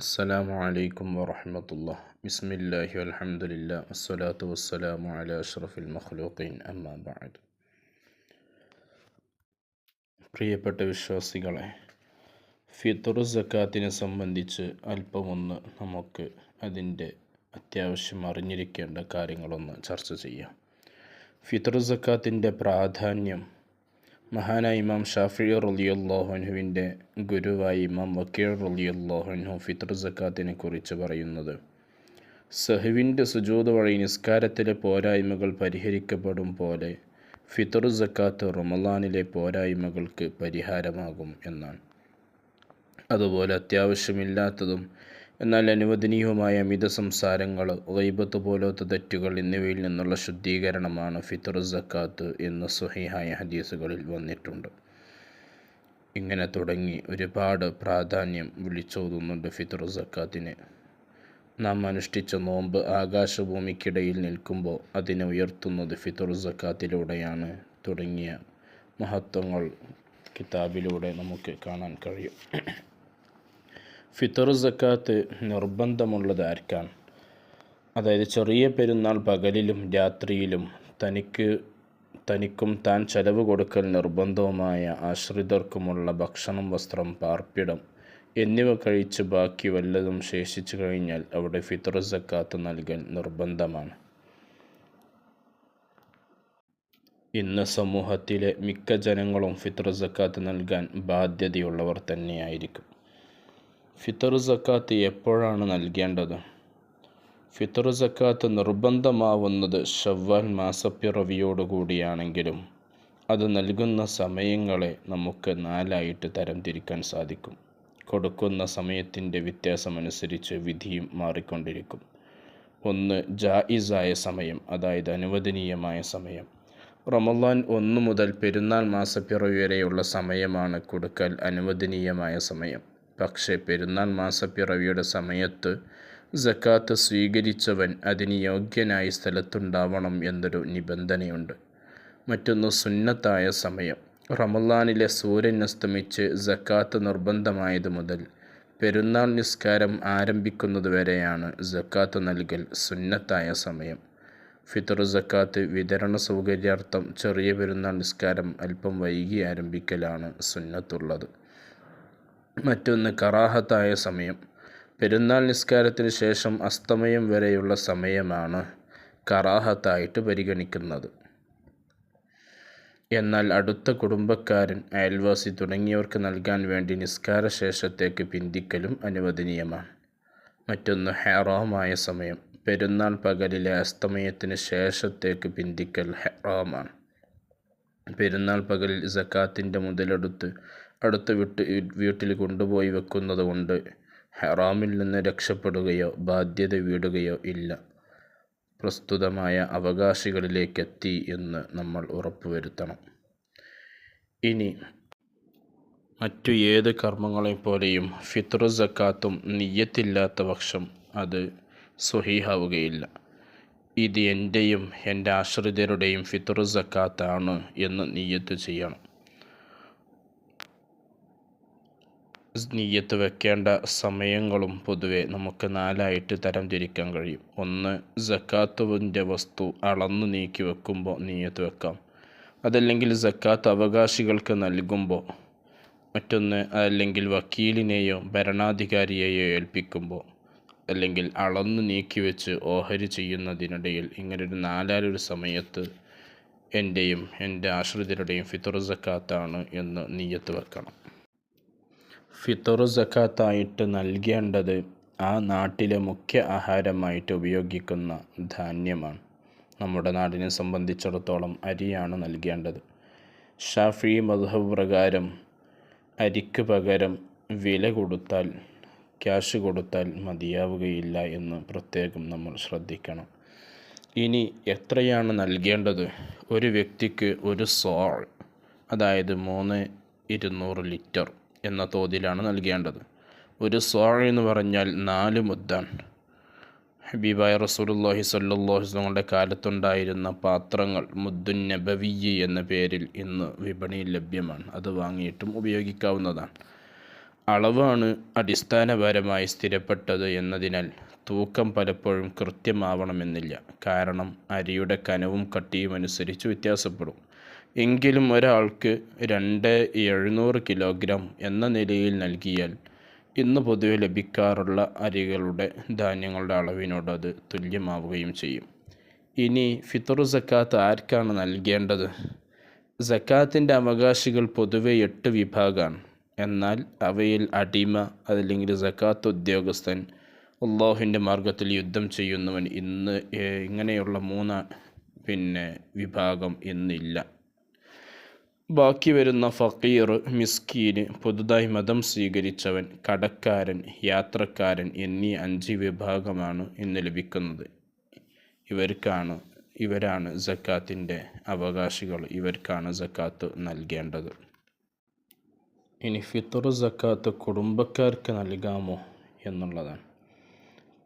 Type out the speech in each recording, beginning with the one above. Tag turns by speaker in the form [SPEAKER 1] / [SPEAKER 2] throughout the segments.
[SPEAKER 1] അസ്സലാമു അലൈക്കും വറഹമത്തുള്ള ബിസ്മില്ലാഹി അലഹമുല്ല അസ്സലാത്തു വസ്സലാമു അല അഷ്റഫുൽ മഖ്ലൂഖീൻ. അമ്മാ ബഅദ്. പ്രിയപ്പെട്ട വിശ്വാസികളെ ഫിത്തുർ സക്കാത്തിനെ സംബന്ധിച്ച് അല്പമൊന്ന് നമുക്ക് അതിന്റെ അത്യാവശ്യം അറിഞ്ഞിരിക്കേണ്ട കാര്യങ്ങളൊന്ന് ചർച്ച ചെയ്യാം. ഫിത്തുർ സക്കാത്തിന്റെ പ്രാധാന്യം മഹാനായ ഇമാം ഷാഫി റലിയുല്ലാഹുനുവിന്റെ ഗുരുവായി ഇമാം വക്കീർ റലിയുല്ലാഹുനു ഫിത്ർ സക്കാത്തിനെ കുറിച്ച് പറയുന്നത്. സഹുവിന്റെ സുജൂത് വഴി നിസ്കാരത്തിലെ പോരായ്മകൾ പരിഹരിക്കപ്പെടും പോലെ ഫിത്ർ സക്കാത്ത് റമലാനിലെ പോരായ്മകൾക്ക് പരിഹാരമാകും എന്നാണ്. അതുപോലെ അത്യാവശ്യമില്ലാത്തതും എന്നാൽ അനുവദനീയവുമായ അമിത സംസാരങ്ങൾ ഗൈബത്ത് പോലത്തെ തെറ്റുകൾ എന്നിവയിൽ നിന്നുള്ള ശുദ്ധീകരണമാണ് ഫിത്തർ സക്കാത്ത് എന്ന് സുഹിഹായ ഹദീസുകളിൽ വന്നിട്ടുണ്ട്. ഇങ്ങനെ തുടങ്ങി ഒരുപാട് പ്രാധാന്യം വിളിച്ചോതുന്നുണ്ട് ഫിത്തർ സക്കാത്തിന്. നാം അനുഷ്ഠിച്ച നോമ്പ് ആകാശഭൂമിക്കിടയിൽ നിൽക്കുമ്പോൾ അതിനെ ഉയർത്തുന്നത് ഫിത്തർ സക്കാത്തിലൂടെയാണ് തുടങ്ങിയ മഹത്വങ്ങൾ കിതാബിലൂടെ നമുക്ക് കാണാൻ കഴിയും. ഫിത്തർ സക്കാത്ത് നിർബന്ധമുള്ളത് അതായത് ചെറിയ പെരുന്നാൾ പകലിലും രാത്രിയിലും തനിക്ക് തനിക്കും താൻ ചെലവ് കൊടുക്കൽ നിർബന്ധവുമായ ആശ്രിതർക്കുമുള്ള ഭക്ഷണം വസ്ത്രം പാർപ്പിടം എന്നിവ കഴിച്ച് ബാക്കി വല്ലതും ശേഷിച്ചു കഴിഞ്ഞാൽ അവിടെ ഫിത്തർ സക്കാത്ത് നൽകൽ നിർബന്ധമാണ്. ഇന്ന് സമൂഹത്തിലെ മിക്ക ജനങ്ങളും ഫിത്തർ സക്കാത്ത് നൽകാൻ ബാധ്യതയുള്ളവർ തന്നെയായിരിക്കും. ഫിത്തർ സക്കാത്ത് എപ്പോഴാണ് നൽകേണ്ടത്? ഫിത്തർ സക്കാത്ത് നിർബന്ധമാവുന്നത് ഷവ്വാൽ മാസപ്പിറവിയോടുകൂടിയാണെങ്കിലും അത് നൽകുന്ന സമയങ്ങളെ നമുക്ക് നാലായിട്ട് തരംതിരിക്കാൻ സാധിക്കും. കൊടുക്കുന്ന സമയത്തിന്റെ വ്യത്യാസമനുസരിച്ച് വിധിയും മാറിക്കൊണ്ടിരിക്കും. ഒന്ന് ജായിസായ സമയം അതായത് അനുവദനീയമായ സമയം. റമലാൻ ഒന്ന് മുതൽ പെരുന്നാൾ മാസപ്പിറവി വരെയുള്ള സമയമാണ് കൊടുക്കൽ അനുവദനീയമായ സമയം. പക്ഷേ പെരുന്നാൾ മാസപ്പിറവിയുടെ സമയത്ത് ജക്കാത്ത് സ്വീകരിച്ചവൻ അതിന് യോഗ്യനായ സ്ഥലത്തുണ്ടാവണം എന്നൊരു നിബന്ധനയുണ്ട്. മറ്റൊന്ന് സുന്നത്തായ സമയം. റമലാനിലെ സൂര്യൻ അസ്തമിച്ച് ജക്കാത്ത് നിർബന്ധമായത് മുതൽ പെരുന്നാൾ നിസ്കാരം ആരംഭിക്കുന്നത് വരെയാണ് ജക്കാത്ത് നൽകൽ സുന്നത്തായ സമയം. ഫിത്തർ ജക്കാത്ത് വിതരണ സൗകര്യാർത്ഥം ചെറിയ പെരുന്നാൾ നിസ്കാരം അല്പം വൈകി ആരംഭിക്കലാണ് സുന്നത്തുള്ളത്. മറ്റൊന്ന് കറാഹത്തായ സമയം. പെരുന്നാൾ നിസ്കാരത്തിന് ശേഷം അസ്തമയം വരെയുള്ള സമയമാണ് കറാഹത്തായിട്ട് പരിഗണിക്കുന്നത്. എന്നാൽ അടുത്ത കുടുംബക്കാരൻ അയൽവാസി തുടങ്ങിയവർക്ക് നൽകാൻ വേണ്ടി നിസ്കാര ശേഷത്തേക്ക് പിന്തിക്കലും അനുവദനീയമാണ്. മറ്റൊന്ന് ഹെറാമായ സമയം. പെരുന്നാൾ പകലിലെ അസ്തമയത്തിന് ശേഷത്തേക്ക് പിന്തിക്കൽ ഹെറാമാണ്. പെരുന്നാൾ പകലിൽ സക്കാത്തിന്റെ മുതലെടുത്ത് അടുത്ത വീട്ട് വീട്ടിൽ കൊണ്ടുപോയി വെക്കുന്നത് കൊണ്ട് ഹറാമിൽ നിന്ന് രക്ഷപ്പെടുകയോ ബാധ്യത വീടുകയോ ഇല്ല. പ്രസ്തുതമായ അവകാശികളിലേക്കെത്തി എന്ന് നമ്മൾ ഉറപ്പുവരുത്തണം. ഇനി മറ്റു ഏത് കർമ്മങ്ങളെപ്പോലെയും ഫിത്ർ സക്കാത്തും നീയത്തില്ലാത്ത പക്ഷം അത് സ്വഹീഹാവുകയില്ല. ഇത് എന്റെയും എന്റെ ആശ്രിതരുടെയും ഫിത്ർ സക്കാത്താണ് എന്ന് നിയ്യത്ത് ചെയ്യണം. നീയത്ത് വെക്കേണ്ട സമയങ്ങളും പൊതുവെ നമുക്ക് നാലായിട്ട് തരം തിരിക്കാൻ കഴിയും. ഒന്ന് ജക്കാത്തുവിന്റെ വസ്തു അളന്നു നീക്കി വെക്കുമ്പോൾ നീയത്ത് വെക്കാം. അതല്ലെങ്കിൽ ജക്കാത്ത് അവകാശികൾക്ക് നൽകുമ്പോൾ. മറ്റൊന്ന് അല്ലെങ്കിൽ വക്കീലിനെയോ ഭരണാധികാരിയെയോ ഏൽപ്പിക്കുമ്പോൾ. അല്ലെങ്കിൽ അളന്നു നീക്കി വെച്ച് ഓഹരി ചെയ്യുന്നതിനിടയിൽ ഇങ്ങനൊരു നാലാലൊരു സമയത്ത് എന്റെയും എന്റെ ആശ്രിതരുടെയും ഫിത്തുർ ജക്കാത്താണ് എന്ന് നീയത്ത് വെക്കണം. ഫിത്തർ സക്കാത്തായിട്ട് നൽകേണ്ടത് ആ നാട്ടിലെ മുഖ്യ ആഹാരമായിട്ട് ഉപയോഗിക്കുന്ന ധാന്യമാണ്. നമ്മുടെ നാടിനെ സംബന്ധിച്ചിടത്തോളം അരിയാണ് നൽകേണ്ടത്. ഷാഫി മധുഹബ് പ്രകാരം അരിക്ക് പകരം വില കൊടുത്താൽ ക്യാഷ് കൊടുത്താൽ മതിയാവുകയില്ല എന്ന് പ്രത്യേകം നമ്മൾ ശ്രദ്ധിക്കണം. ഇനി എത്രയാണ് നൽകേണ്ടത്? ഒരു വ്യക്തിക്ക് ഒരു സോൾ അതായത് മൂന്ന് ഇരുന്നൂറ് ലിറ്റർ എന്ന തോതിലാണ് നൽകേണ്ടത്. ഒരു സ്വാഴ എന്ന് പറഞ്ഞാൽ നാല് മുദ്ദാണ് ഹബീബായ റസൂലുല്ലാഹി സല്ലാഹുസ്ലങ്ങളുടെ കാലത്തുണ്ടായിരുന്ന പാത്രങ്ങൾ മുദ്ദുൻ നബവിയ്യ എന്ന പേരിൽ ഇന്ന് വിപണിയിൽ ലഭ്യമാണ്. അത് വാങ്ങിയിട്ടും ഉപയോഗിക്കാവുന്നതാണ്. അളവാണ് അടിസ്ഥാനപരമായി സ്ഥിരപ്പെട്ടത് എന്നതിനാൽ തൂക്കം പലപ്പോഴും കൃത്യമാവണമെന്നില്ല. കാരണം അരിയുടെ കനവും കട്ടിയും അനുസരിച്ച് വ്യത്യാസപ്പെടും. എങ്കിലും ഒരാൾക്ക് രണ്ട് എഴുന്നൂറ് കിലോഗ്രാം എന്ന നിലയിൽ നൽകിയാൽ ഇന്ന് പൊതുവെ ലഭിക്കാറുള്ള അരികളുടെ ധാന്യങ്ങളുടെ അളവിനോട് അത് തുല്യമാവുകയും ചെയ്യും. ഇനി ഫിത്തറു സക്കാത്ത് ആർക്കാണ് നൽകേണ്ടത്? സക്കാത്തിന്റെ അവകാശികൾ പൊതുവെ എട്ട് വിഭാഗമാണ് എന്നാൽ അവയിൽ അടിമ അതല്ലെങ്കിൽ സക്കാത്ത് ഉദ്യോഗസ്ഥൻ അള്ളാഹുവിന്റെ മാർഗത്തിൽ യുദ്ധം ചെയ്യുന്നവൻ ഇന്ന് ഇങ്ങനെയുള്ള മൂന്ന് പിന്നെ വിഭാഗം ഇന്നില്ല. ബാക്കി വരുന്ന ഫക്കീർ മിസ്കീന് പുതുതായി മതം സ്വീകരിച്ചവൻ കടക്കാരൻ യാത്രക്കാരൻ എന്നീ അഞ്ച് വിഭാഗമാണ് ഇന്ന് ലഭിക്കുന്നത്. ഇവർക്കാണ് ഇവരാണ് ജക്കാത്തിന്റെ അവകാശികൾ. ഇവർക്കാണ് ജക്കാത്ത് നൽകേണ്ടത്. ഇനി ഫിത്തർ ജക്കാത്ത് കുടുംബക്കാർക്ക് നൽകാമോ എന്നുള്ളതാണ്.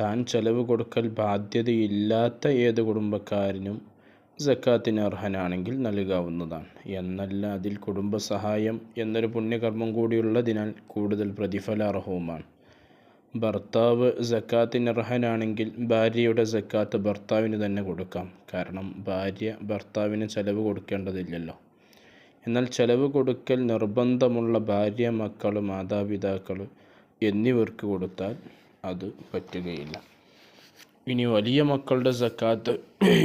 [SPEAKER 1] താൻ ചെലവ് കൊടുക്കൽ ബാധ്യതയില്ലാത്ത ഏത് കുടുംബക്കാരനും സക്കാത്തിന് അർഹനാണെങ്കിൽ നൽകാവുന്നതാണ്. എന്നല്ല അതിൽ കുടുംബ സഹായം എന്നൊരു പുണ്യകർമ്മം കൂടിയുള്ളതിനാൽ കൂടുതൽ പ്രതിഫലാർഹവുമാണ്. ഭർത്താവ് സക്കാത്തിന് അർഹനാണെങ്കിൽ ഭാര്യയുടെ സക്കാത്ത് ഭർത്താവിന് തന്നെ കൊടുക്കാം. കാരണം ഭാര്യ ഭർത്താവിന് ചെലവ് കൊടുക്കേണ്ടതില്ലല്ലോ. എന്നാൽ ചെലവ് കൊടുക്കൽ നിർബന്ധമുള്ള ഭാര്യ മക്കൾ മാതാപിതാക്കൾ എന്നിവർക്ക് കൊടുത്താൽ അത് പറ്റുകയില്ല. ഇനി വലിയ മക്കളുടെ സക്കാത്ത്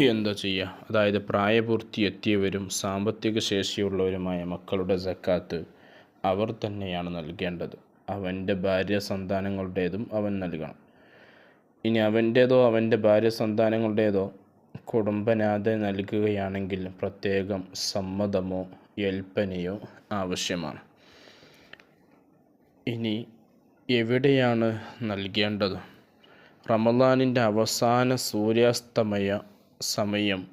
[SPEAKER 1] എന്താ ചെയ്യുക അതായത് പ്രായപൂർത്തി എത്തിയവരും സാമ്പത്തിക ശേഷിയുള്ളവരുമായ മക്കളുടെ സക്കാത്ത് അവർ തന്നെയാണ് നൽകേണ്ടത്. അവന്റെ ഭാര്യ സന്താനങ്ങളുടേതും അവൻ നൽകണം. ഇനി അവന്റേതോ അവന്റെ ഭാര്യ സന്താനങ്ങളുടേതോ കുടുംബനാഥ നൽകുകയാണെങ്കിൽ പ്രത്യേകം സമ്മതമോ ഏൽപ്പനയോ ആവശ്യമാണ്. ഇനി എവിടെയാണ് നൽകേണ്ടത്? റമദാനിന്റെ അവസാന സൂര്യാസ്തമയ സമയം.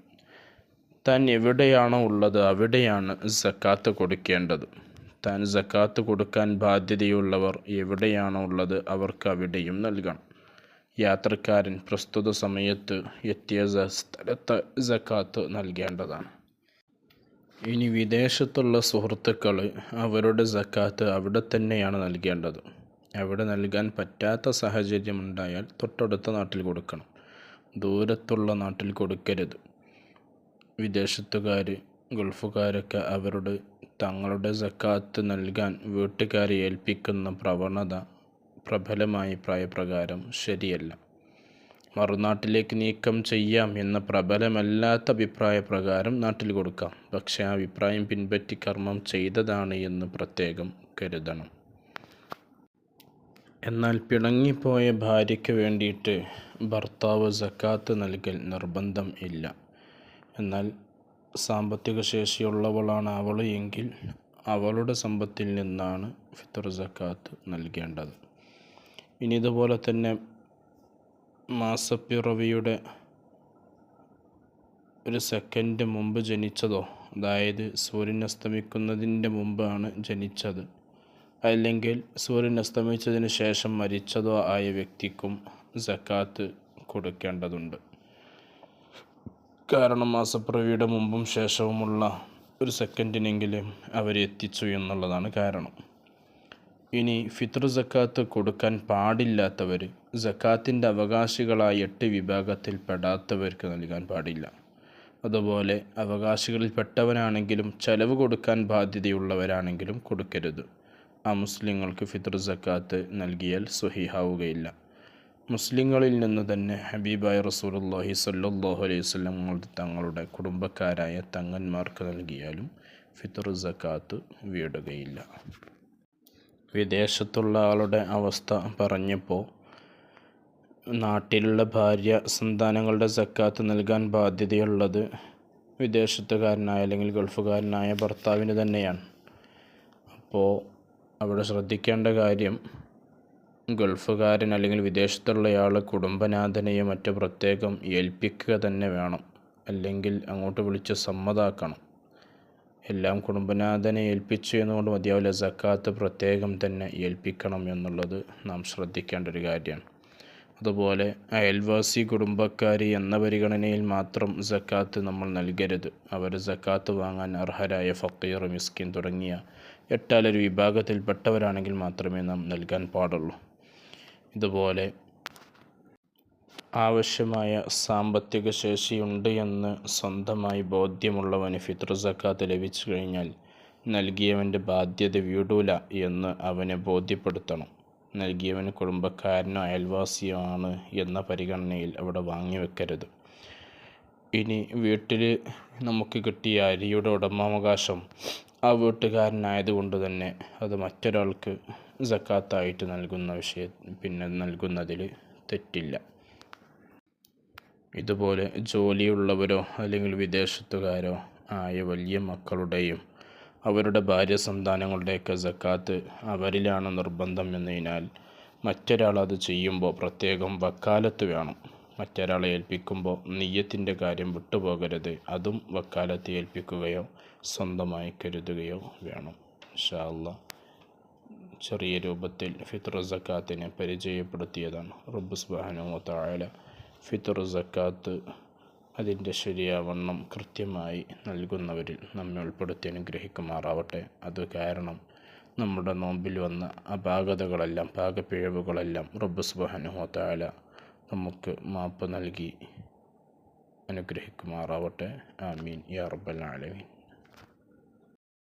[SPEAKER 1] താൻ എവിടെയാണോ ഉള്ളത് അവിടെയാണ് സക്കാത്ത് കൊടുക്കേണ്ടത്. താൻ സക്കാത്ത് കൊടുക്കാൻ ബാധ്യതയുള്ളവർ എവിടെയാണോ ഉള്ളത് അവർക്ക് അവിടെയും നൽകണം. യാത്രക്കാരൻ പ്രസ്തുത സമയത്ത് എത്തിയ സ്ഥലത്ത് സക്കാത്ത് നൽകേണ്ടതാണ്. ഇനി വിദേശത്തുള്ള സുഹൃത്തുക്കൾ അവരുടെ സക്കാത്ത് അവിടെ തന്നെയാണ് നൽകേണ്ടത്. അവിടെ നൽകാൻ പറ്റാത്ത സാഹചര്യമുണ്ടായാൽ തൊട്ടടുത്ത നാട്ടിൽ കൊടുക്കണം. ദൂരത്തുള്ള നാട്ടിൽ കൊടുക്കരുത്. വിദേശത്തുകാർ ഗൾഫുകാരൊക്കെ അവരുടെ തങ്ങളുടെ സക്കാത്ത് നൽകാൻ വീട്ടുകാരെ ഏൽപ്പിക്കുന്ന പ്രവണത പ്രബലമായ പ്രായപ്രകാരം ശരിയല്ല. മറുനാട്ടിലേക്ക് നീക്കം ചെയ്യാം എന്ന പ്രബലമല്ലാത്ത അഭിപ്രായ പ്രകാരം നാട്ടിൽ കൊടുക്കാം. പക്ഷേ ആ അഭിപ്രായം പിൻപറ്റി കർമ്മം ചെയ്തതാണ് എന്ന് പ്രത്യേകം കരുതണം. എന്നാൽ പിണങ്ങിപ്പോയ ഭാര്യയ്ക്ക് വേണ്ടിയിട്ട് ഭർത്താവ് സക്കാത്ത് നൽകൽ നിർബന്ധം ഇല്ല. എന്നാൽ സാമ്പത്തിക ശേഷിയുള്ളവളാണ് അവൾ എങ്കിൽ അവളുടെ സമ്പത്തിൽ നിന്നാണ് ഫിത്തർ സക്കാത്ത് നൽകേണ്ടത്. ഇനി ഇതുപോലെ തന്നെ മാസപ്പിറവിയുടെ ഒരു സെക്കൻഡ് മുമ്പ് ജനിച്ചതോ അതായത് സൂര്യൻ അസ്തമിക്കുന്നതിന്റെ മുമ്പാണ് ജനിച്ചത്. അല്ലെങ്കിൽ സൂര്യൻ അസ്തമിച്ചതിന് ശേഷം മരിച്ചതോ ആയ വ്യക്തിക്കും സക്കാത്ത് കൊടുക്കേണ്ടതുണ്ട്. കാരണം മാസപ്പിറവിയുടെ മുമ്പും ശേഷവുമുള്ള ഒരു സെക്കൻഡിനെങ്കിലും അവരെത്തിച്ചു എന്നുള്ളതാണ് കാരണം. ഇനി ഫിത്ർ സക്കാത്ത് കൊടുക്കാൻ പാടില്ലാത്തവർ സക്കാത്തിന്റെ അവകാശികളായ എട്ട് വിഭാഗത്തിൽ പെടാത്തവർക്ക് നൽകാൻ പാടില്ല. അതുപോലെ അവകാശികളിൽ പെട്ടവനാണെങ്കിലും ചെലവ് കൊടുക്കാൻ ബാധ്യതയുള്ളവരാണെങ്കിലും കൊടുക്കരുത്. ആ മുസ്ലിങ്ങൾക്ക് ഫിത്ർ സക്കാത്ത് നൽകിയാൽ സുഹിഹാവുകയില്ല മുസ്ലിങ്ങളിൽ നിന്ന് തന്നെ ഹബീബായ റസൂലുള്ളാഹി സ്വല്ലല്ലാഹു അലൈഹി വസല്ലം തങ്ങളുടെ കുടുംബക്കാരായ തങ്ങന്മാർക്ക് നൽകിയാലും ഫിത്ർ സക്കാത്ത് വീടുകയില്ല. വിദേശത്തുള്ള ആളുടെ അവസ്ഥ പറഞ്ഞപ്പോൾ നാട്ടിലുള്ള ഭാര്യ സന്താനങ്ങളുടെ സക്കാത്ത് നൽകാൻ ബാധ്യതയുള്ളത് വിദേശത്തുകാരനായ അല്ലെങ്കിൽ ഗൾഫുകാരനായ ഭർത്താവിന് തന്നെയാണ്. അപ്പോൾ അവിടെ ശ്രദ്ധിക്കേണ്ട കാര്യം ഗൾഫുകാരൻ അല്ലെങ്കിൽ വിദേശത്തുള്ളയാൾ കുടുംബനാഥനെയോ മറ്റു പ്രത്യേകം ഏൽപ്പിക്കുക തന്നെ വേണം. അല്ലെങ്കിൽ അങ്ങോട്ട് വിളിച്ച് സമ്മതാക്കണം. എല്ലാം കുടുംബനാഥനെ ഏൽപ്പിച്ചു എന്നുകൊണ്ട് മതിയാവില്ല. സക്കാത്ത് പ്രത്യേകം തന്നെ ഏൽപ്പിക്കണം എന്നുള്ളത് നാം ശ്രദ്ധിക്കേണ്ട ഒരു കാര്യമാണ്. അതുപോലെ അയൽവാസി കുടുംബക്കാരി എന്ന പരിഗണനയിൽ മാത്രം സക്കാത്ത് നമ്മൾ നൽകരുത്. അവർ സക്കാത്ത് വാങ്ങാൻ അർഹരായ ഫക്കീർ മിസ്കിൻ തുടങ്ങിയ എട്ടാലൊരു വിഭാഗത്തിൽപ്പെട്ടവരാണെങ്കിൽ മാത്രമേ നാം നൽകാൻ പാടുള്ളൂ. ഇതുപോലെ ആവശ്യമായ സാമ്പത്തിക ശേഷിയുണ്ട് എന്ന് സ്വന്തമായി ബോധ്യമുള്ളവന് ഫിത്ർ സക്കാത്ത് ലഭിച്ചു കഴിഞ്ഞാൽ നൽകിയവന്റെ ബാധ്യത വീടൂല എന്ന് അവനെ ബോധ്യപ്പെടുത്തണം. നൽകിയവന് കുടുംബക്കാരനോ അയൽവാസിയോ ആണ് എന്ന പരിഗണനയിൽ അവിടെ വാങ്ങിവെക്കരുത് ഇനി വീട്ടിൽ നമുക്ക് കിട്ടിയ അരിയുടെ ഉടമാവകാശം ആ വീട്ടുകാരനായതുകൊണ്ട് തന്നെ അത് മറ്റൊരാൾക്ക് സക്കാത്തായിട്ട് നൽകുന്ന വിഷയ പിന്നെ നൽകുന്നതിൽ തെറ്റില്ല. ഇതുപോലെ ജോലിയുള്ളവരോ അല്ലെങ്കിൽ വിദേശത്തുകാരോ ആയ വലിയ മക്കളുടെയും അവരുടെ ഭാര്യ സന്താനങ്ങളുടെയൊക്കെ സക്കാത്ത് അവരിലാണ് നിർബന്ധം എന്നതിനാൽ മറ്റൊരാൾ അത് ചെയ്യുമ്പോൾ പ്രത്യേകം വക്കാലത്ത് വേണം. മറ്റൊരാളെ ഏൽപ്പിക്കുമ്പോൾ നെയ്യത്തിന്റെ കാര്യം വിട്ടുപോകരുത്. അതും വക്കാലത്ത് ഏൽപ്പിക്കുകയോ സ്വന്തമായി കരുതുകയോ വേണം. ഇൻഷാ അല്ലാ ചെറിയ രൂപത്തിൽ ഫിത്ർ സക്കാത്തിനെ പരിചയപ്പെടുത്തിയതാണ്. വതആല ഫിത്ർ സക്കാത്ത് അതിന്റെ ശരിയാവണ്ണം കൃത്യമായി നൽകുന്നവരിൽ നമ്മെ ഉൾപ്പെടുത്തി അനുഗ്രഹിക്കുമാറാവട്ടെ. അത് കാരണം നമ്മുടെ നോമ്പിൽ വന്ന അപാകതകളെല്ലാം പാകപ്പിഴവുകളെല്ലാം റബ്ബ് സുബ്ഹാനഹു വതആല നമുക്ക് മാപ്പ് നൽകി അനുഗ്രഹിക്കുമാറാവട്ടെ. ആമീൻ. യാ റബ്ബൽ ആലമീൻ.